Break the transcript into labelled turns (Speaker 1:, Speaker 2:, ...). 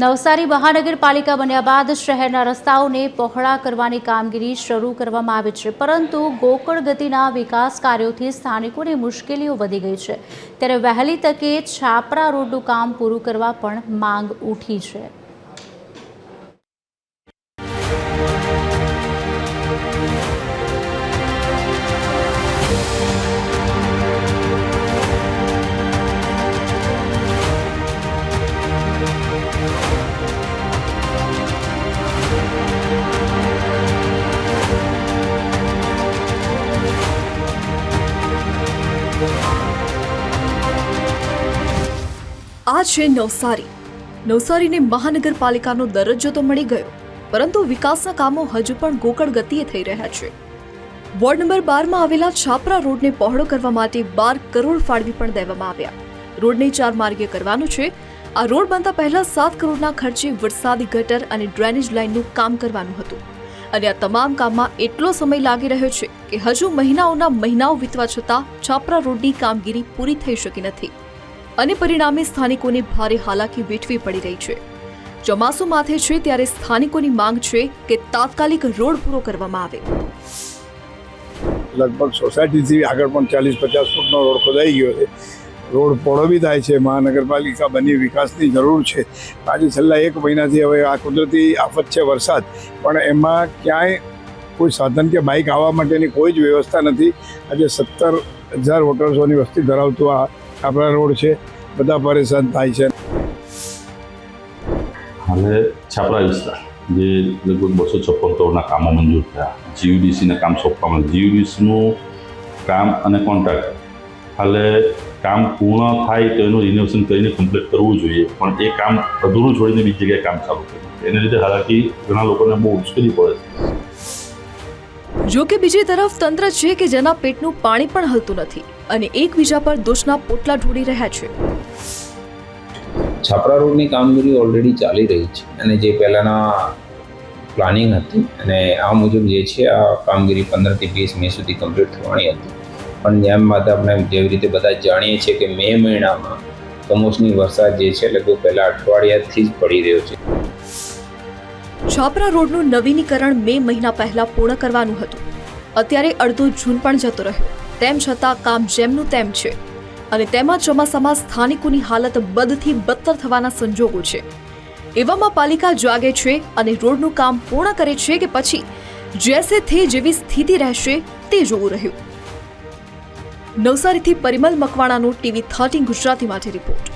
Speaker 1: નવસારી મહાનગરપાલિકા બન્યા બાદ શહેરના રસ્તાઓને પહોળા કરવાની કામગીરી શરૂ કરવામાં આવી છે. પરંતુ ગોકળ ગતિના વિકાસ કાર્યોથી સ્થાનિકોની મુશ્કેલીઓ વધી ગઈ છે. ત્યારે વહેલી તકે છાપરા રોડનું કામ પૂરું કરવા પણ માંગ ઉઠી છે.
Speaker 2: આ છે નવસારી. નવસારીને મહાનગરપાલિકાનો દરજ્જો તો મળી ગયો, પરંતુ વિકાસના કામો હજુ પણ ગોકળ ગતિએ થઈ રહ્યા છે. વોર્ડ નંબર બારમાં આવેલા છાપરા રોડને પહોળો કરવા માટે બાર કરોડ ફાળવી પણ દેવામાં આવ્યા. રોડને ચાર માર્ગીય કરવાનો છે. આ રોડ બનતા પહેલા સાત કરોડના ખર્ચે વરસાદી ગટર અને ડ્રેનેજ લાઇનનું કામ કરવાનું હતું. અને આ તમામ કામમાં એટલો સમય લાગી રહ્યો છે કે હજુ મહિનાઓના મહિનાઓ વીતવા છતાં છાપરા રોડની કામગીરી પૂરી થઈ શકી નથી. અને પરિણામે સ્થાનિકોને ભારે હાલાકી વેઠવી પડી રહી છે. ચોમાસું માથે છે ત્યારે સ્થાનિકોની માંગ છે કે તાત્કાલિક રોડ પૂરો કરવામાં આવે.
Speaker 3: લગભગ સોસાયટીથી આગળ પણ ચાલીસ પચાસ ફૂટનો રોડ ખોદાઈ ગયો છે. રોડ પહોળો થાય છે, મહાનગરપાલિકા બની વિકાસની જરૂર છે. આજે છેલ્લા એક મહિનાથી હવે આ કુદરતી આફત છે વરસાદ, પણ એમાં ક્યાંય કોઈ સાધન કે બાઇક આવવા માટેની કોઈ જ વ્યવસ્થા નથી. આજે સત્તર હજાર વોટર્સોની વસ્તી ધરાવતું આ આપણા રોડ છે, બધા પરેશાન થાય છે.
Speaker 4: હાલે છાપરા વિસ્તાર, જે લગભગ બસો છપ્પન કરોડના કામો મંજૂર થયા. જીયુડીસીને કામ સોંપવામાં જીયુડીસીનું કામ અને કોન્ટ્રાક્ટ હાલે કામ પૂર્ણ થાય તો એનું રિનોવેશન કરીને કમ્પ્લીટ કરવું જોઈએ. પણ એ કામ અધૂરું છોડીને બીજી જગ્યાએ કામ ચાલુ કર્યું એને લીધે હાલાકી ઘણા લોકોને બહુ મુશ્કેલી પડે છે.
Speaker 2: જો કે બીજી તરફ તંત્ર છે કે જેના પેટનું પાણી પણ હલતું નથી અને એકબીજા પર દોષના પોટલા ઢોળી રહ્યા છે.
Speaker 5: છાપરા રોડની કામગીરી ઓલરેડી ચાલી રહી છે. અને જે પહેલાંના પ્લાનિંગ હતી અને આ મુજબ જે છે આ કામગીરી પંદરથી વીસ મે સુધી કમ્પ્લીટ થવાની હતી. પણ જેમ બાદ આપણે જેવી રીતે બધા જાણીએ છીએ કે મે મહિનામાં કમોસમી વરસાદ જે છે લગભગ પહેલા અઠવાડિયાથી જ પડી રહ્યો છે.
Speaker 2: છાપરા રોડનું નવીનીકરણ મે મહિના પહેલા પૂર્ણ કરવાનું હતું. અત્યારે અડધો જૂન પણ જતો રહ્યો. તેમ છતાં કામ જેમનું તેમ છે. અને તેમાં ચોમાસામાં સ્થાનિકોની હાલત બદથી બદતર થવાના સંજોગો છે. એવામાં પાલિકા જાગે છે અને રોડનું કામ પૂર્ણ કરે છે કે પછી જેસે થે જેવી સ્થિતિ રહેશે તે જોવું રહ્યું. નવસારીથી પરિમલ મકવાણાનું ટીવી થર્ટીન ગુજરાતી માટે રિપોર્ટ.